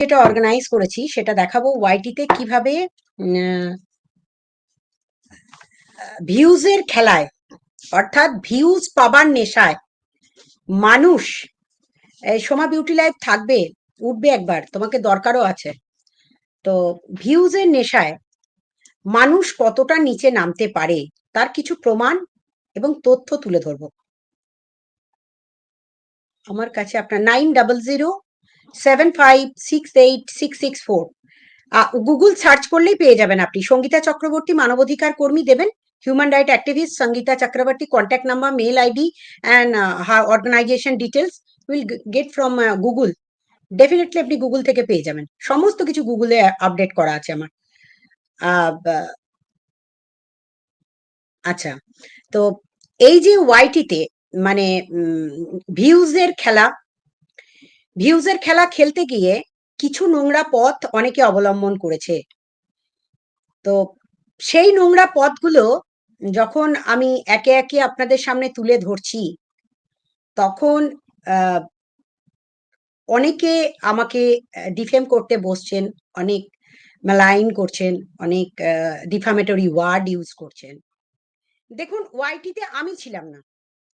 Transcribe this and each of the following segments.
যেটা অর্গানাইজ করেছি, সেটা দেখাবো ওয়াইটিতে কীভাবে ভিউজের খেলায়, অর্থাৎ ভিউজ পাবার নেশায় মানুষ সোমা বিউটি লাইফ থাকবে, উঠবে একবার, তোমাকে দরকারও আছে। তো ভিউজের নেশায় মানুষ কতটা নিচে নামতে পারে, তার কিছু প্রমাণ এবং তথ্য তুলে ধরবো। আমার কাছে আপনার nine double zero seven five six eight six six four Google search করলেই পেয়ে যাবেন আপনি। সঙ্গীতা চক্রবর্তী, মানবাধিকার কর্মী দেবেন। Human right activist Sangeeta Chakraborty contact number mail ID and organisation details will get from Google definitely আপনি গুগল থেকে পেয়ে যাবেন। সমস্ত কিছু গুগলে আপডেট করা আছে আমার। আচ্ছা তো এই যে ওয়াইটিতে মানে ভিউজের খেলা ভিউজের খেলা খেলতে গিয়ে কিছু নোংরা পথ অনেকে অবলম্বন করেছে। তো সেই নোংরা পথগুলো যখন আমি একে একে আপনাদের সামনে তুলে ধরছি, তখন অনেকে আমাকে ডিফেম করতে বসছেন, অনেক মালাইন করছেন, অনেক ডিফামেটরি ওয়ার্ড ইউজ করছেন। দেখুন ওয়াইটিতে আমি ছিলাম না।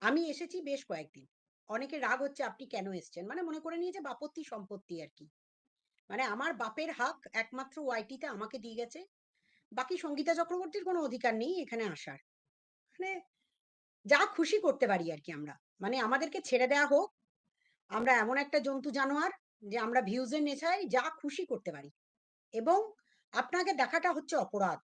আমি এসেছি বেশ কয়েকদিন। অনেকে রাগ হচ্ছে, আপনি কেন এসেছেন? মানে মনে করে নিয়েছে বাপত্তি সম্পত্তি আর কি মানে আমার বাপের হাক একমাত্র ওয়াইটিতে আমাকে দিয়ে গেছে। বাকি সঙ্গীতা চক্রবর্তীর কোনো অধিকার নেই এখানে আসার। মানে যা খুশি করতে পারি আর কি আমরা। মানে আমাদেরকে ছেড়ে দেয়া হোক, আমরা এমন একটা জন্তু জানোয়ার যে আমরা ভিউজের নেশায় যা খুশি করতে পারি। এবং আপনাকে দেখাটা হচ্ছে অপরাধ।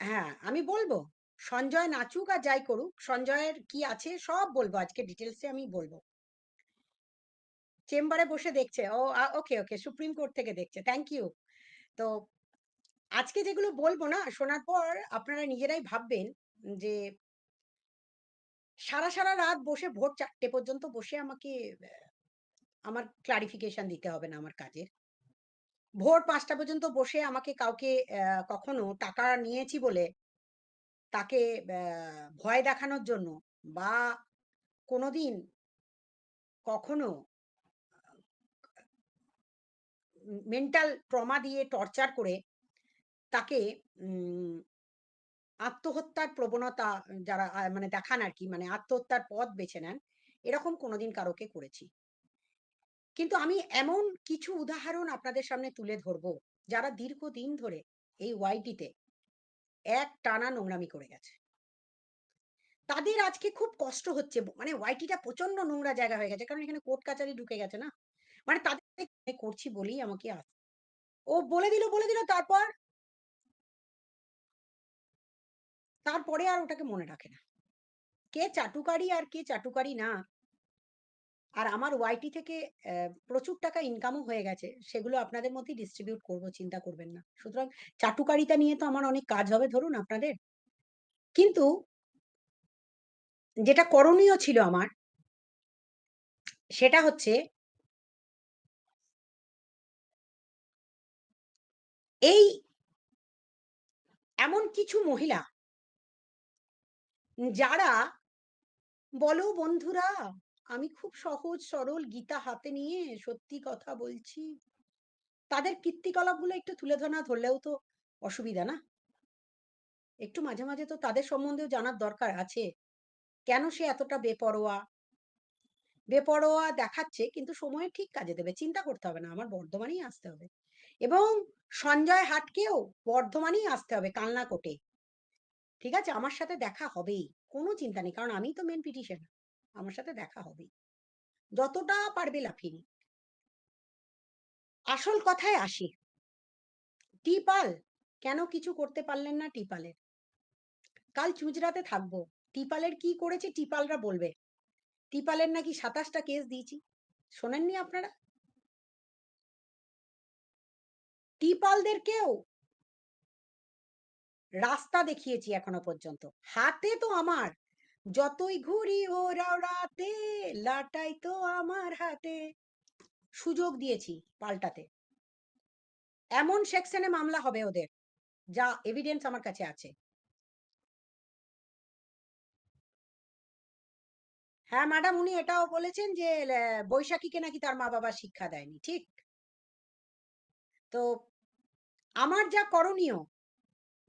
হ্যাঁ আমি বলব সঞ্জয় নাচুক আর যাই করুক, সঞ্জয়ের কি আছে সব বলব, আজকে ডিটেলসে আমি বলব। চেম্বারে বসে দেখছে, ও ওকে ওকে সুপ্রিম কোর্ট থেকে দেখছে থ্যাংক ইউ তো আজকে যেগুলো বলব না, শোনার পর আপনারা নিজেরাই ভাববেন যে সারা সারা রাত বসে ভোর চারটে পর্যন্ত বসে আমাকে, আমার ক্লারিফিকেশন দিতে হবে না আমার কাজের। ভোর পাঁচটা পর্যন্ত বসে আমাকে কাউকে কখনো টাকা নিয়েছি বলে তাকে ভয় দেখানোর জন্য বা কোনোদিন কখনো মেন্টাল ট্রমা দিয়ে টর্চার করে তাকে আত্মহত্যার প্রবণতা যারা মানে দেখান আর কি মানে আত্মহত্যার পথ বেছে নেন, এরকম কোনোদিন কারোকে করেছি। কিন্তু আমি এমন কিছু উদাহরণ আপনাদের সামনে তুলে ধরবো, যারা দীর্ঘদিন ধরে এই ওয়াইটিতে এক টানা নোংরামি করে গেছে। তাদের আজকে খুব কষ্ট হচ্ছে। মানে ওয়াইটিটা প্রচণ্ড নোংরা জায়গা হয়ে গেছে। কারণ এখানে কোর্ট কাচারি ঢুকে গেছে না? মানে তাদের করছি বলেই আমাকে আস ও বলে দিল বলে দিল, তারপর তারপরে আর ওটাকে মনে রাখে না। কে চাটুকারি আর কে চাটুকারি না। আর আমার ওয়াইটি থেকে প্রচুর টাকা ইনকামও হয়ে গেছে। সেগুলো আপনাদের মধ্যে ডিস্ট্রিবিউট করব, চিন্তা করবেন না। সুতরাং চাটুকারিতা নিয়ে তো আমার অনেক কাজ হবে, ধরুন আপনাদের। কিন্তু যেটা করণীয় ছিল আমার, সেটা হচ্ছে এই এমন কিছু মহিলা যারা বলো বন্ধুরা আমি খুব সহজ, সরল গীতা হাতে নিয়ে সত্যি কথা বলছি। তাদের কীর্তিকলাপগুলো একটু তুলে ধরা ধরলেও তো অসুবিধা না? একটু মাঝে মাঝে তো তাদের সম্বন্ধেও জানার দরকার আছে। কেন সে এতটা বেপরোয়া? বেপরোয়া দেখাচ্ছে কিন্তু সময়ে ঠিক কাজে দেবে, চিন্তা করতে হবে না, আমার বর্ধমানেই আসতে হবে। এবং সঞ্জয় হাটকেও বর্ধমানেই আসতে হবে কালনা কোটে ঠিক আছে, আমার সাথে দেখা হবেই, কোনো চিন্তা নেই, কারণ আমি তো মেন পিটিশন আমার সাথে দেখা হবেই। যতটা পারবে লাফিয়ে নিক। আসল কথায় আসি। টিপাল, কেন কিছু করতে পারলেন না টিপালের? কাল চুঁচড়াতে থাকব। টিপালের কি করেছে টিপালরা বলবে। টিপালের নাকি সাতাশটা কেস দিয়েছি। শোনেননি আপনারা? টিপালদেরকেও রাস্তা দেখিয়েছি এখনও পর্যন্ত। হাতে তো আমার। যতই ঘুরি ও রাতে লাটাই তো আমার হাতে। সুযোগ দিয়েছি পাল্টাতে। এমন সেকশনে মামলা হবে ওদের, যা এভিডেন্স আমার কাছে আছে। হ্যাঁ ম্যাডাম উনি এটাও বলেছেন যে বৈশাখীকে নাকি তার মা বাবা শিক্ষা দেয়নি, ঠিক? তো, আমার যা করণীয়,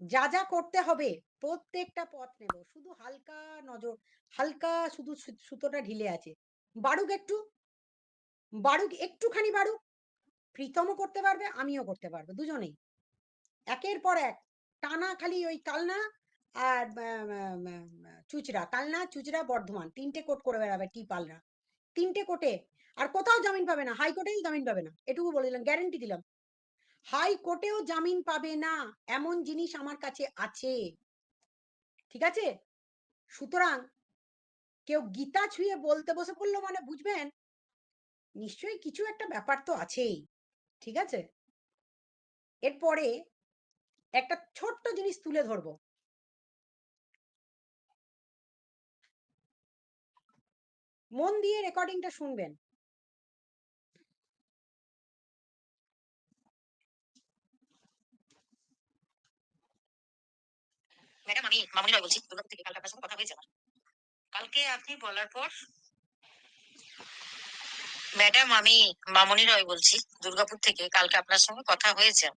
যা যা করতে হবে প্রত্যেকটা পথ নেব। শুধু হালকা নজর, হালকা শুধু সুতোটা ঢিলে আছে। বাড়ুক একটু বাড়ুক একটুখানি বাড়ুক প্রীতমও করতে পারবে, আমিও করতে পারব, দুজনেই। একের পর এক, টানা খালি ওই কালনা আর চুচড়া কালনা চুচড়া, বর্ধমান, তিনটে কোট করে বেড়াবে টি পালরা। তিনটে কোটে, আর কোথাও জামিন পাবে না হাইকোর্টেও জামিন পাবে না, এটুকু বলে দিলাম গ্যারেন্টি দিলাম। হাইকোর্টেও জামিন পাবে না, এমন জিনিস আমার কাছে আছে। ঠিক আছে? সুতরাং কেউ গীতা ছুঁয়ে বলতে বসে পড়ল মানে বুঝবেন? নিশ্চয়ই কিছু একটা ব্যাপার তো আছেই, ঠিক আছে? এরপরে একটা ছোট্ট জিনিস তুলে ধরবো। মন দিয়ে রেকর্ডিংটা শুনবেন। ম্যাডাম আমি মামনি রয় বলছি দুর্গাপুর থেকে কালকে আপনার সঙ্গে কথা হয়েছে আমার। কালকে আপনি বলার পর? ম্যাডাম আমি মামনি রয় বলছি দুর্গাপুর থেকে কালকে আপনার সঙ্গে কথা হয়েছে।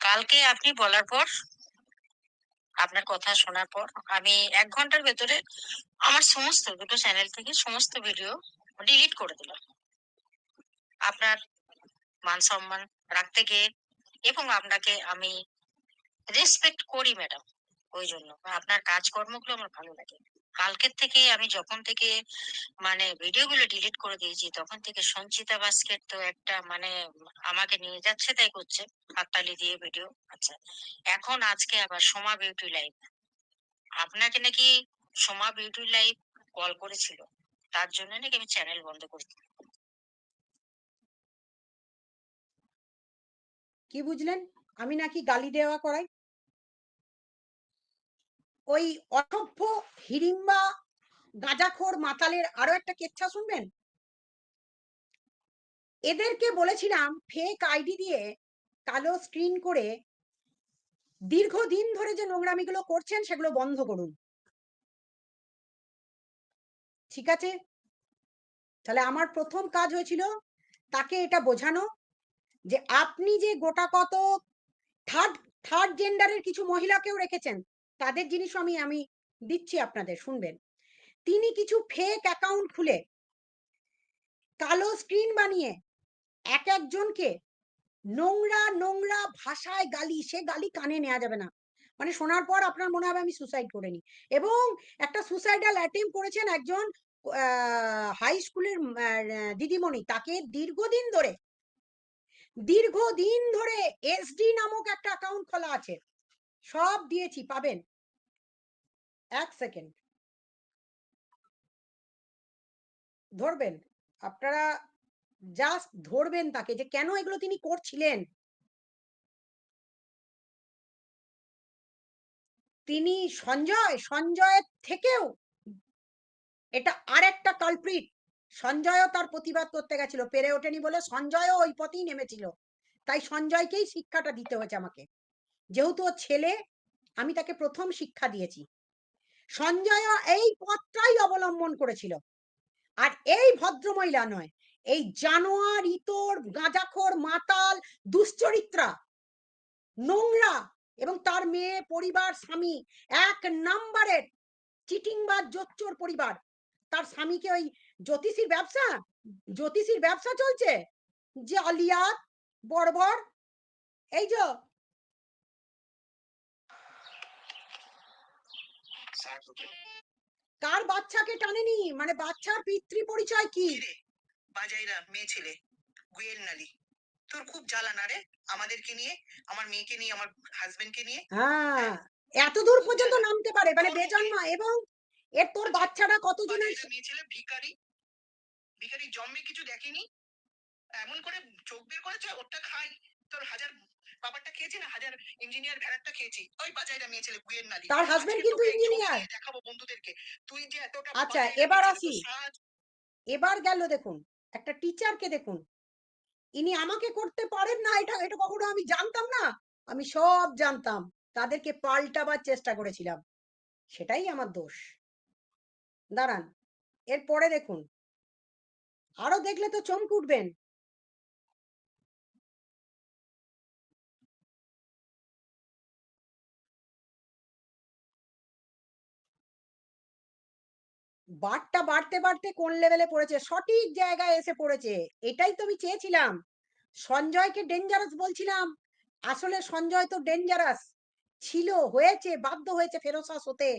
কালকে আপনি বলার পর আপনার কথা শোনার পর আমি এক ঘণ্টার ভেতরে আমার সমস্ত দুটো চ্যানেল থেকে সমস্ত ভিডিও ডিলিট করে দিলাম। আপনার মান সম্মান রাখতে গিয়ে এবং আপনাকে আমি রেসপেক্ট করি ম্যাডাম ওই জন্য। আপনার কাজকর্মগুলো আমার ভালো লাগে। কালকের থেকে আমি যখন থেকে মানে ভিডিও গুলো ডিলিট করে দিয়েছি, তখন থেকে সঞ্চিতা বাস্কেট তো একটা মানে আমাকে নিয়ে যাচ্ছে তাই করছে, হাততালি দিয়ে ভিডিও আচ্ছা এখন আজকে আবার সোমা বিউটি লাইভ আপনাকে নাকি সোমা বিউটি লাইভ কল করেছিল, তার জন্য নাকি আমি চ্যানেল বন্ধ করি? কি বুঝলেন? আমি নাকি গালি দেওয়া করাই। ওই অসভ্য হিড়িম্বা গাঁজাখোর মাতালের আরও একটা কেচ্ছা শুনবেন? এদেরকে বলেছিলাম ফেক আইডি দিয়ে কালো স্ক্রিন করে দীর্ঘদিন ধরে যে নোংরামিগুলো করছেন সেগুলো বন্ধ করুন। ঠিক আছে? তাহলে আমার প্রথম কাজ হয়েছিল তাকে এটা বোঝানো যে আপনি যে গোটা কত থার্ড থার্ড জেন্ডারের কিছু মহিলাকেও রেখেছেন। তাদের জিনিসও আমি আমি দিচ্ছি আপনাদের, শুনবেন। তিনি কিছু ফেক অ্যাকাউন্ট খুলে, কালো স্ক্রিন বানিয়ে, এক একজনকে নোংরা নোংরা ভাষায় গালি, সে গালি কানে নেওয়া যাবে না। মানে শোনার পর আপনার মনে হবে আমি সুসাইড করে নি। এবং একটা সুসাইডাল অ্যাটেম্প করেছেন একজন হাই স্কুলের দিদিমণি। তাকে দীর্ঘদিন ধরে দীর্ঘদিন ধরে এসডি নামক একটা অ্যাকাউন্ট খোলা আছে। সব দিয়েছি, পাবেন। এক সেকেন্ড। ধরবেন, আপনারা জাস্ট ধরবেন তাকে যে, কেন এগুলো তিনি করছিলেন? তিনি সঞ্জয়, সঞ্জয়ের থেকেও এটা আর একটা কালপ্রিট সঞ্জয়ও তার প্রতিবাদ করতে গেছিল, পেরে ওঠেনি বলে সঞ্জয়ও ওই পথেই নেমেছিল। তাই সঞ্জয়কেই শিক্ষাটা দিতে হয়েছে আমাকে। যেহেতু ও ছেলে, আমি তাকে প্রথম শিক্ষা দিয়েছি। সঞ্জয়ও এই পথটাই অবলম্বন করেছিল। আর এই ভদ্রমহিলা নয়, এই জানোয়ার, ইতর, গাঁজাখোর, মাতাল, দুশ্চরিত্রা, নোংরা এবং তার মেয়ে, পরিবার, স্বামী, এক নাম্বারের চিটিংবাজ, জোচ্চোর পরিবার। তার স্বামীকে ওই জ্যোতিষীর ব্যবসা জ্যোতিষীর ব্যবসা চলছে? যে আলিয়াত বর্বর, এই যে কার বাচ্চাকে টানেনি? মানে বাচ্চার পিতৃ পরিচয় কি বাজাইরা মেয়ে ছেলে গুয়েল নালি। তোর খুব জ্বালা না রে? আমাদেরকে নিয়ে আমার মেয়েকে নিয়ে আমার হাজবেন্ডকে নিয়ে? হ্যাঁ এত দূর পর্যন্ত নামতে পারে মানে বেজন্মা এবং এর তোর বাচ্চাটা কতজনের মেয়ে ছেলে ভিখারি। ভিখারি জন্মে কিছু দেখেনি? এমন করে চোখ বের করেছে ওটা খাই তোর হাজার বাবারটা খেয়েছি না? হাজার ইঞ্জিনিয়ার ভেড়ারটা খেয়েছি। ওই বাজাইরা মেয়ে ছেলে নালি তার হাজবেন্ড কিন্তু ইঞ্জিনিয়ার দেখাবো বন্ধুদেরকে। তুই যে এতটা আচ্ছা, এবার আসি। এবার গেল দেখুন একটা টিচারকে দেখুন। ইনি আমাকে করতে পারেন না এটা এটা কখনো আমি জানতাম না। আমি সব জানতাম তাদেরকে পাল্টাবার চেষ্টা করেছিলাম। সেটাই আমার দোষ। দাঁড়ান এর পরে দেখুন। আরও দেখলে তো চমকে উঠবেন। বারটা বাড়তে বাড়তে কোন লেভেলে পড়েছে? সঠিক জায়গায় এসে পড়েছে। এটাই তো আমি চেয়েছিলাম। সঞ্জয়কে ডেঞ্জারাস বলছিলাম। আসলে সঞ্জয় তো ডেঞ্জারাস ছিল, হয়েছে, বাধ্য হয়েছে ফেরোসাস হতে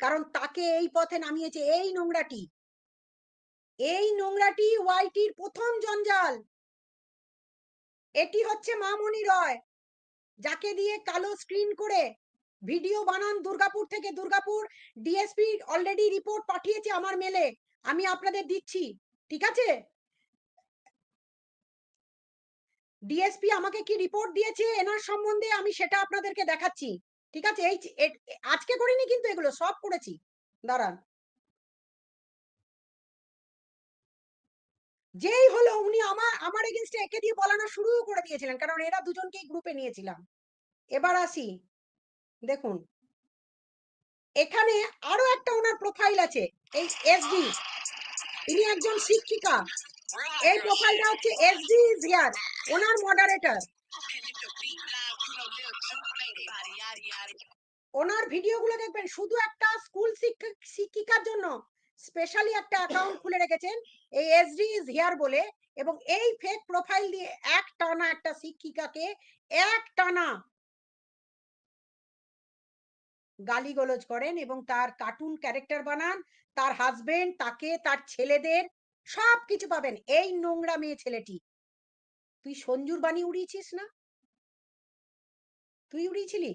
কারণ তাকে এই পথে নামিয়েছে এই নোংরাটি। এই নোংরাটি ওয়াইটির প্রথম জঞ্জাল। এটি হচ্ছে মামনি রয়, যাকে দিয়ে কালো স্ক্রিন করে ভিডিও বানান দুর্গাপুর থেকে। দুর্গাপুর ডিএসপি অলরেডি রিপোর্ট পাঠিয়েছে আমার মেলে আমি আপনাদের দিচ্ছি, ঠিক আছে? ডিএসপি আমাকে কি রিপোর্ট দিয়েছে এনার সম্বন্ধে আমি সেটা আপনাদেরকে দেখাচ্ছি, ঠিক আছে? এই আজকে করিনি কিন্তু এগুলো, সব করেছি। দাঁড়ান। যেই হলো উনি আমার আমার এগেনস্টে একে দিয়ে বলানো শুরুও করে দিয়েছিলেন, কারণ এরা দুজনকেই গ্রুপে নিয়েছিলাম। এবার আসি। দেখুন। এখানে আরও একটা ওনার প্রোফাইল আছে, এই এসডি ইনি একজন শিক্ষিকা। এই প্রোফাইলটা হচ্ছে এসডি জিয়ার ওনার মডারেটর ওনার ভিডিওগুলো দেখবেন, শুধু একটা স্কুল শিক্ষিকার জন্য স্পেশালি একটা অ্যাকাউন্ট খুলে রেখেছেন, এই এসডি ইজ হিয়ার বলে, এবং এই ফেক প্রোফাইল দিয়ে এক টানা একটা শিক্ষিকাকে, এক টানা গালিগলজ করেন এবং তার কার্টুন ক্যারেক্টার বানান, তার হাজবেন্ড তাকে, তার ছেলেদের সব কিছু পাবেন। এই নোংরা মেয়ে ছেলেটি। তুই সঞ্জুর বাণী উড়িয়েছিস না? তুই উড়িয়েছিলি?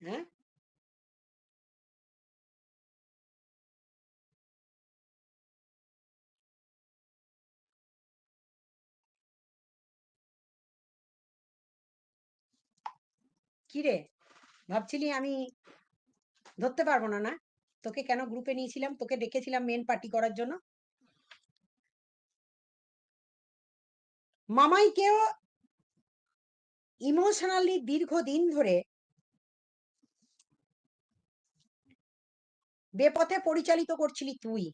হ্যাঁ? কিরে? ভাবছিলি আমি ধরতে পারব না না? তোকে কেন গ্রুপে নিয়েছিলাম? তোকে ডেকেছিলাম মেন পার্টি করার জন্য। মামাইকেও ইমোশনালি দীর্ঘদিন ধরে বেপথে পরিচালিত করছিলি তুই।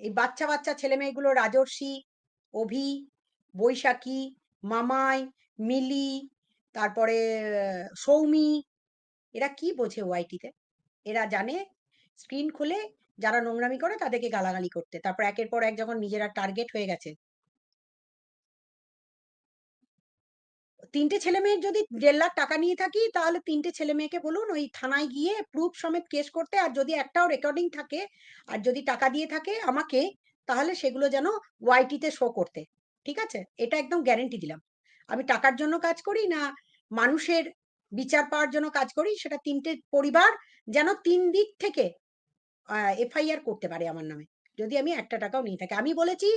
এই বাচ্চা বাচ্চা ছেলে মেয়েগুলো রাজর্ষি, অভি, বৈশাখী, মামাই মিলি, তারপরে, সৌমি, এরা কি বোঝে ওয়াইটিতে এরা জানে স্ক্রিন খুলে যারা নোংরামি করে তাদেরকে গালাগালি করতে। তারপর একের পর এক যখন নিজেরা টার্গেট হয়ে গেছে তিনটে ছেলে মেয়ের যদি দেড় লাখ টাকা নিয়ে থাকি, তাহলে তিনটে ছেলে মেয়েকে বলুন ওই থানায় গিয়ে প্রুফ সমেত কেস করতে আর যদি একটাও রেকর্ডিং থাকে আর যদি টাকা দিয়ে থাকে আমাকে, তাহলে সেগুলো যেন ওয়াইটিতে শো করতে। ঠিক আছে? এটা একদম গ্যারেন্টি দিলাম। আমি টাকার জন্য কাজ করি না মানুষের বিচার পাওয়ার জন্য কাজ করি? সেটা তিনটে পরিবার যেন তিন দিক থেকে এফআইআর করতে পারে আমার নামে। যদি আমি একটা টাকাও নিয়ে থাকি। আমি বলেছি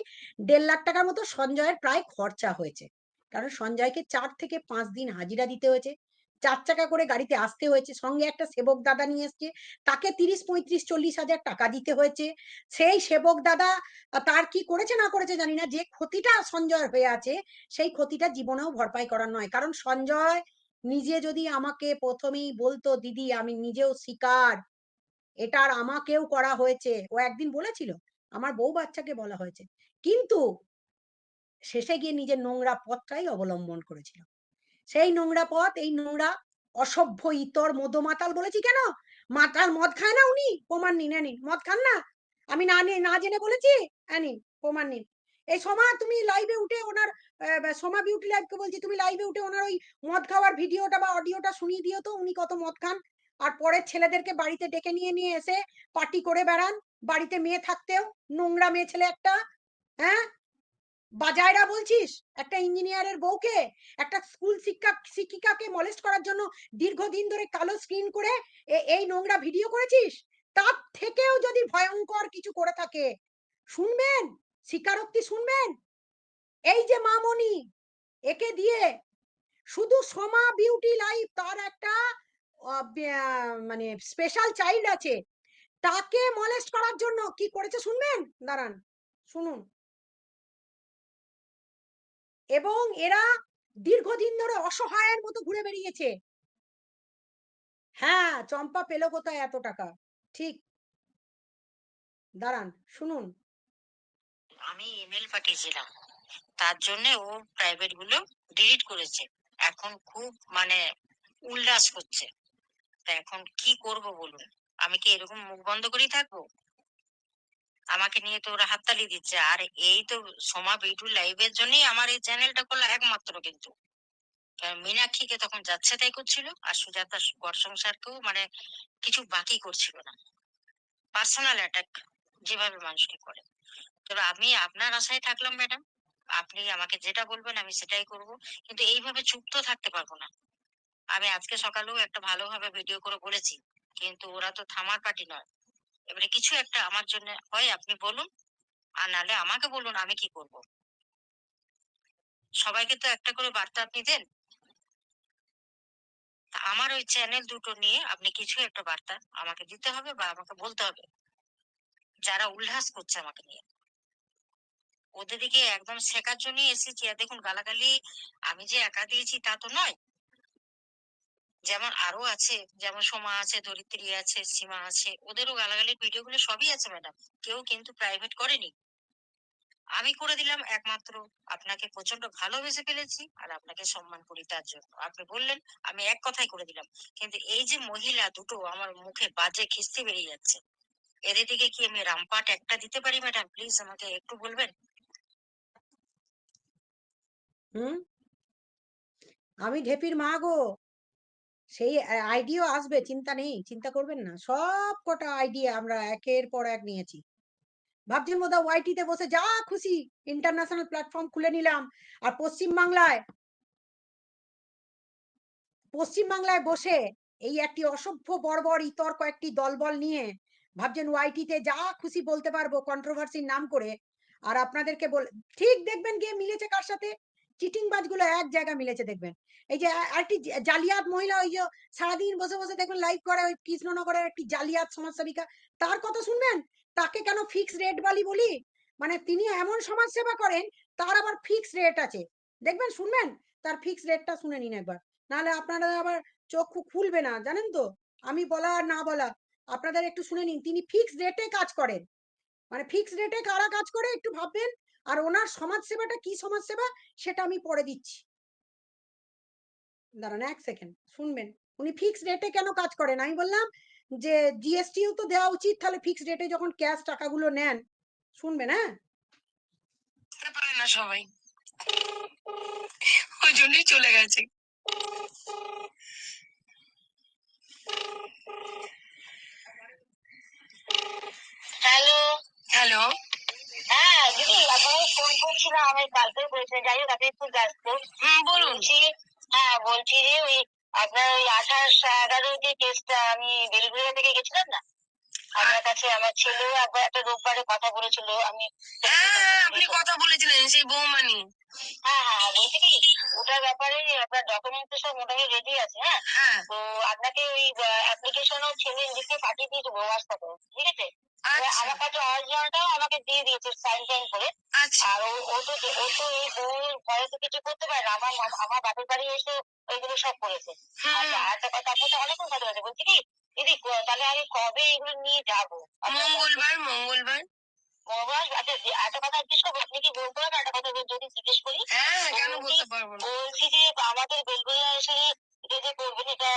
দেড় লাখ টাকার মতো সঞ্জয়ের প্রায় খরচা হয়েছে। কারণ সঞ্জয়কে চার থেকে পাঁচ দিন হাজিরা দিতে হয়েছে। চার চাকা করে গাড়িতে আসতে হয়েছে। সঙ্গে একটা সেবক দাদা নিয়ে এসছে। তাকে তিরিশ, পঁয়ত্রিশ, চল্লিশ হাজার টাকা দিতে হয়েছে। সেই সেবক দাদা তার কি করেছে না করেছে জানি না। যে ক্ষতিটা সঞ্জয়ের হয়ে আছে, সেই ক্ষতিটা জীবনেও ভরপাই করার নয়। কারণ সঞ্জয় নিজে যদি আমাকে প্রথমেই বলতো, দিদি, আমি নিজেও শিকার। এটার আমাকেও করা হয়েছে। ও একদিন বলেছিল, আমার বউ বাচ্চাকে বলা হয়েছে। কিন্তু শেষে গিয়ে নিজের নোংরা পথটাই অবলম্বন করেছিল। সেই নোংরা পথ, এই নোংরা অসভ্য ইতর মদমাতাল বলেছি কেন? মাতাল মদ খায় না উনি? প্রমাণ নিন নিন। মদ খান না? আমি না নে- না জেনে বলেছি? আনি প্রমাণ নিন। এই সোমা, তুমি লাইভে উঠে ওনার সোমা বিউটি লাইভকে বলছি, তুমি লাইভে উঠে ওনার ওই মদ খাওয়ার ভিডিওটা বা অডিওটা শুনিয়ে দিও তো, উনি কত মদ খান। আর পরে ছেলেদেরকে বাড়িতে ডেকে নিয়ে নিয়ে এসে পার্টি করে বেড়ান। বাড়িতে মেয়ে থাকতেও, নোংরা মেয়ে ছেলে একটা হ্যাঁ? বাজায়রা বলছিস? একটা ইঞ্জিনিয়ারের বউকে, একটা স্কুল শিক্ষা, শিক্ষিকাকে মলেস্ট করার জন্য দীর্ঘদিন ধরে কালো স্ক্রিন করে এই নোংরা ভিডিও করেছিস? তার থেকেও যদি ভয়ঙ্কর কিছু করে থাকে, শুনবেন? স্বীকারোক্তি শুনবেন? এই যে মামনি, একে দিয়ে শুধু সোমা বিউটি লাইফ তার একটা মানে স্পেশাল চাইল্ড আছে। তাকে মলেস্ট করার জন্য কি করেছে শুনবেন? দাঁড়ান, শুনুন। এবং এরা দীর্ঘদিন ধরে অসহায়ের মতো ঘুরে বেরিয়েছে হ্যাঁ চম্পা পেল কোথায় এত টাকা? ঠিক। দাঁড়ান, শুনুন। আমি ইমেল পাঠিয়েছিলাম। তার জন্য ও প্রাইভেটগুলো ডিলিট করেছে। এখন খুব মানে উল্লাস করছে। তা এখন কি করব বলুন? আমি কি এরকম মুখ বন্ধ করেই থাকব? আমাকে নিয়ে তো ওরা হাততালি দিচ্ছে। আর এই তো সোমা বিউটি লাইভের জন্যই আমার এই চ্যানেলটা খোলা একমাত্র কিন্তু। মীনাক্ষীকে তখন যাচ্ছে তাই করছিল, আর সুজাতা ঘর সংসারকেও মানে কিছু বাকি করছিল না। পার্সোনাল অ্যাটাক যেভাবে মানুষকে করে। তবে আমি আপনার আশায় থাকলাম ম্যাডাম আপনি আমাকে যেটা বলবেন আমি সেটাই করব। কিন্তু এইভাবে চুপ তো থাকতে পারব না। আমি আজকে সকালেও একটা ভালোভাবে ভিডিও করে বলেছি, কিন্তু ওরা তো থামার পার্টি নয়। এবারে কিছু একটা আমার জন্য হয়, আপনি বলুন। আর নালে আমাকে বলুন আমি কি করব। সবাইকে তো একটা করে বার্তা আপনি দেন। আমার ওই চ্যানেল দুটো নিয়ে আপনি কিছু একটা বার্তা আমাকে দিতে হবে বা আমাকে বলতে হবে। যারা উল্লাস করছে আমাকে নিয়ে। ওদের দিকে একদম শেখার জন্য এসেছি। আর দেখুন, গালাগালি আমি যে একা দিয়েছি তা তো নয়। যেমন আরও আছে, যেমন সোমা আছে, ধরিত্রী আছে, সীমা আছে, ওদেরও গালাগালির ভিডিও গুলো সবই আছে ম্যাডাম কেউ কিন্তু প্রাইভেট করেনি। আমি করে দিলাম একমাত্র। আপনাকে প্রচণ্ড ভালোবেসে ফেলেছি আর আপনাকে সম্মান করি তার জন্য। আপনি বললেন, আমি এক কথাই করে দিলাম। কিন্তু এই যে মহিলা দুটো, আমার মুখে বাজে খিস্তি বেরিয়ে যাচ্ছে। এদের দিকে কি আমি রামপাট একটা দিতে পারি ম্যাডাম প্লিজ আমাকে একটু বলবেন? হুম? আমি ঢেপির মা গো। সেই আইডিয়া আসবে, চিন্তা নেই, চিন্তা করবেন না। সব কটা আইডিয়া আমরা একের পর এক নিয়েছি। ভাবছেন বোধ ওয়াইটিতে বসে যা খুশি ইন্টারন্যাশনাল প্ল্যাটফর্ম খুলে নিলাম আর পশ্চিম বাংলায় পশ্চিম বাংলায় বসে এই একটি অসভ্য, বর্বর, ইতর কয়েকটি দলবল নিয়ে ভাবছেন ওয়াইটিতে যা খুশি বলতে পারব কন্ট্রোভার্সির নাম করে। আর আপনাদেরকে বল, ঠিক দেখবেন গিয়ে মিলেছে কার সাথে? চিটিং বাজগুলো এক জায়গা মিলেছে দেখবেন। এই যে আরেকটি জালিয়াত মহিলা ওই যে সারাদিন বসে বসে দেখবেন লাইভ করে ওই কৃষ্ণনগরের একটি জালিয়াত সমাজসেবিকা। তার কথা শুনবেন? তাকে কেন ফিক্স রেট বালি বলি? মানে তিনি এমন সমাজ সেবা করেন, তার আবার ফিক্স রেট আছে। দেখবেন, শুনবেন? তার ফিক্স রেটটা শুনে নিন একবার। নাহলে আপনারা আবার চোখ খুলবে না, জানেন তো? আমি বলা আর না বলা, আপনাদের একটু শুনে নিন। তিনি ফিক্স রেটে কাজ করেন। মানে ফিক্স রেটে কারা কাজ করে একটু ভাববেন? আর ওনার সমাজ সেবাটা কি সমাজ সেবা সেটা আমি পরে দিচ্ছি। দাঁড়ান এক সেকেন্ড, শুনবেন। উনি ফিক্স রেটে কেন কাজ করেন? আমি বললাম যে জিএসটিও তো দেওয়া উচিত, তাহলে ফিক্স রেটে যখন ক্যাশ টাকাগুলো নেন। শুনবেন হ্যাঁ? সবাই। ওই জন্যই চলে গেছে। হ্যালো। হ্যালো। হ্যাঁ দিদি আপনাকে ফোন করছিলাম আমি কালকে করেছিলাম যাই হোক আপনি একটু ব্যস্ত বলুন। হ্যাঁ বলছি যে ওই আপনার ওই আঠাশ এগারো যে কেসটা আমি বেলগুড়িয়া থেকে গেছিলাম না? আপনার কাছে আমার ছেলেও একবার একটা রোববারে কথা বলেছিল আমি হ্যাঁ হ্যাঁ, আপনি কথা বলেছিলেন সেই বৌমানি। হ্যাঁ হ্যাঁ বলছি কি ওটার ব্যাপারে আপনার ডকুমেন্ট সব মোটামুটি রেডি আছে হ্যাঁ? হ্যাঁ। তো আপনাকে ওই অ্যাপ্লিকেশনও ছেলে লিখে পাঠিয়ে দিয়েছিল হোয়াটসঅ্যাপে ঠিক আছে? আচ্ছা। আমার কাছে অরিজিনালটাও আমাকে দিয়ে দিয়েছে সাইন টাইন করে। আচ্ছা। আর ও তো ও তো এই বউয়ের তো কিছু করতে পারে না আমার আমার বাপের বাড়ি এসে ওইগুলো সব করেছে। আচ্ছা একটা কথা আপনার সাথে অনেকক্ষণ কথা বলছি কি দিদি তাহলে আমি কবে এগুলো নিয়ে যাব? মঙ্গলবার মঙ্গলবার। মোবাইল আচ্ছা একটা কথা জিজ্ঞেস করব আপনি কি বলতে পারবেন? একটা কথা যদি জিজ্ঞেস করি হ্যাঁ হ্যাঁ, কেন বলতে পারব না? বলছি যে আমাদের বেলগুড়িয়া এসে এটা যে করবেন এটা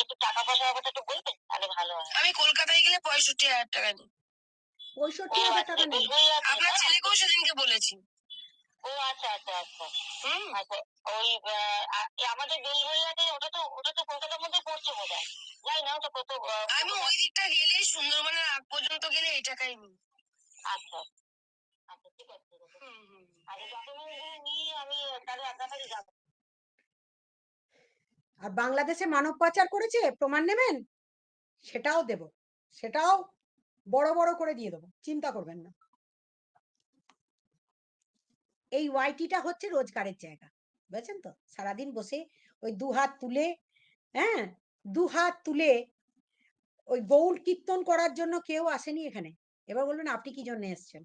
একটু টাকা পয়সার ব্যাপারটা একটু বলবেন? তাহলে ভালো হয়। আমি কলকাতায় গেলে পঁয়ষট্টি হাজার টাকা নিই। পঁয়ষট্টি হাজার আচ্ছা, টাকা নেই আপনার হ্যাঁ? ছেলেকেও সেদিনকে বলেছি। ও আচ্ছা আচ্ছা আচ্ছা। হুম। আচ্ছা ওই আহ, আমাদের বেলঘড়িয়াতে ওটা তো ওটা তো কলকাতার মধ্যে পড়ছে বোধ হয় জানি না ওটা কত আমি ওই দিকটা গেলে সুন্দরবনের আগ পর্যন্ত গেলে এই টাকাই নিই। আচ্ছা আচ্ছা ঠিক আছে আর নিয়ে আমি তাহলে আপনার কাছে যাব। আর বাংলাদেশে মানব পাচার করেছে? প্রমাণ নেবেন? সেটাও দেব। সেটাও বড় বড় করে দিয়ে দেবো। চিন্তা করবেন না। এই ওয়াইটিটা হচ্ছে রোজগারের জায়গা। বুঝেছেন তো? সারাদিন বসে ওই দু হাত তুলে হ্যাঁ? দু হাত তুলে ওই গৌল কীর্তন করার জন্য কেউ আসেনি এখানে। এবার বলবেন, আপনি কি জন্য এসছেন?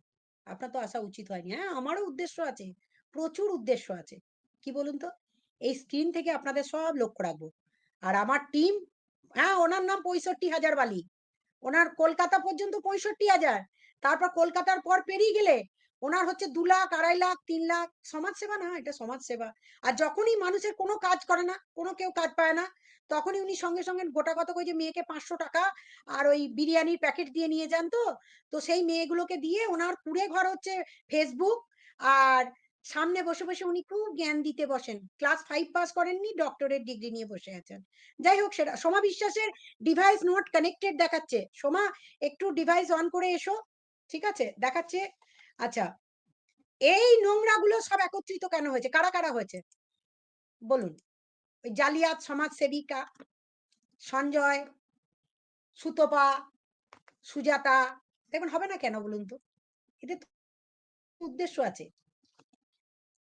আপনার তো আসা উচিত হয়নি। হ্যাঁ আমারও উদ্দেশ্য আছে, প্রচুর উদ্দেশ্য আছে। কি বলুন তো? এই স্ক্রিন থেকে আপনাদের সব লক্ষ্য রাখব। আর আমার টিম হ্যাঁ ওনার নাম পঁয়ষট্টি হাজার বালি। ওনার কলকাতা পর্যন্ত পঁয়ষট্টি হাজার তারপর কলকাতার পর পেরিয়ে গেলে ওনার হচ্ছে দু লাখ, আড়াই লাখ, তিন লাখ। সমাজ সেবা না, এটা সমাজ সেবা আর যখনই মানুষের কোনো কাজ করে না, কোনো কেউ কাজ পায় না তখনই উনি সঙ্গে সঙ্গে গোটা কত করে যে মেয়েকে পাঁচশো টাকা আর ওই বিরিয়ানির প্যাকেট দিয়ে নিয়ে যান তো। তো সেই মেয়েগুলোকে দিয়ে ওনার কুড়ে ঘর হচ্ছে ফেসবুক আর সামনে বসে বসে উনি খুব জ্ঞান দিতে বসেন। ক্লাস ফাইভ পাস করেননি ডক্টরেট ডিগ্রি নিয়ে বসে আছেন। যাই হোক, সেটা সোমা বিশ্বাসের ডিভাইস নট কানেক্টেড দেখাচ্ছে। সোমা, একটু ডিভাইস অন করে এসো, ঠিক আছে? দেখাচ্ছে। আচ্ছা এই নোংরাগুলো সব একত্রিত কেন হয়েছে? কারা কারা হয়েছে? বলুন। ওই জালিয়াত, সমাজ সেবিকা, সঞ্জয়, সুতপা, সুজাতা দেখুন হবে না কেন বলুন তো? এদের উদ্দেশ্য আছে।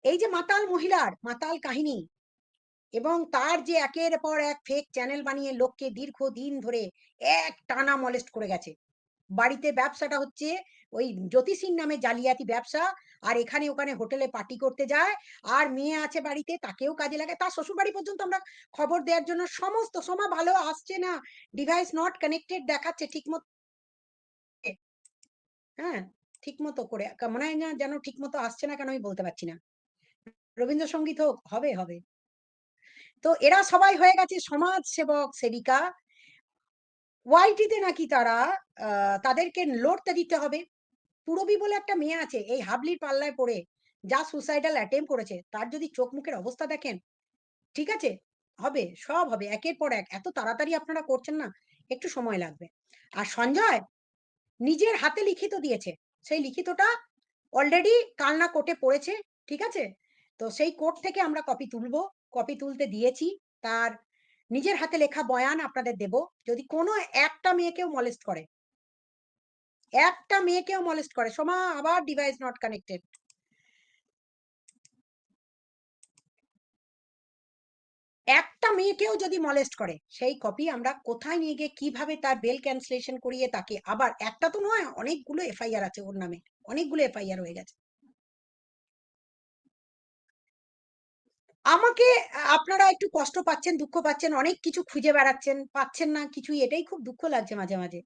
এই যে মাতাল মহিলার, মাতাল কাহিনী এবং তার যে একের পর এক ফেক চ্যানেল বানিয়ে লোককে দীর্ঘ দিন ধরে এক টানা মলেস্ট করে গেছে। বাড়িতে ব্যবসাটা হচ্ছে ওই জ্যোতিষীর নামে জালিয়াতি ব্যবসা। আর এখানে ওখানে হোটেলে পার্টি করতে যায়। আর মেয়ে আছে বাড়িতে, তাকেও কাজে লাগে। তার শ্বশুর বাড়ি পর্যন্ত আমরা খবর দেওয়ার জন্য সমস্ত সময় ভালো আসছে না। ডিভাইস নট কানেক্টেড দেখাচ্ছে ঠিক মতো হ্যাঁ ঠিক মতো করে মনে হয় না যেন ঠিক মতো আসছে না কেন আমি বলতে পারছি না। রবীন্দ্রসঙ্গীত হোক, হবে হবে। তো এরা সবাই হয়ে গেছে সমাজ সেবক সেবিকা। ওয়াইটিতে নাকি তারা তাদেরকে লড়তে দিতে হবে। পুরবী বলে একটা মেয়ে আছে, এই হাবলির পাল্লায় পড়ে যা সুসাইডাল অ্যাটেম্প করেছে, তার যদি চোখ মুখের অবস্থা দেখেন, ঠিক আছে? হবে, সব হবে, একের পর এক। এত তাড়াতাড়ি আপনারা করছেন না, একটু সময় লাগবে। আর সঞ্জয়, নিজের হাতে লিখিত দিয়েছে। সেই লিখিতটা অলরেডি কালনা কোর্টে পড়েছে, ঠিক আছে? তো সেই কোর্ট থেকে আমরা কপি তুলবো। কপি তুলতে দিয়েছি, তার নিজের হাতে লেখা বয়ান আপনাদের দেব। যদি কোনো একটা মেয়েকেও মলেস্ট করে, একটা মেয়েকেও মলেস্ট করে, সোমা আবার ডিভাইস নট কানেক্টেড একটা মেয়েকেও যদি মলেস্ট করে, সেই কপি আমরা কোথায় নিয়ে গিয়ে কীভাবে তার বেল ক্যান্সেলেশন করিয়ে তাকে, আবার একটা তো নয়, অনেকগুলো এফআইআর আছে ওর নামে, অনেকগুলো এফআইআর হয়ে গেছে। আমাকে, আপনারা একটু কষ্ট পাচ্ছেন, দুঃখ পাচ্ছেন, অনেক কিছু খুঁজে বেড়াচ্ছেন, পাচ্ছেন না কিছুই, এটাই খুব দুঃখ লাগছে মাঝে মাঝে।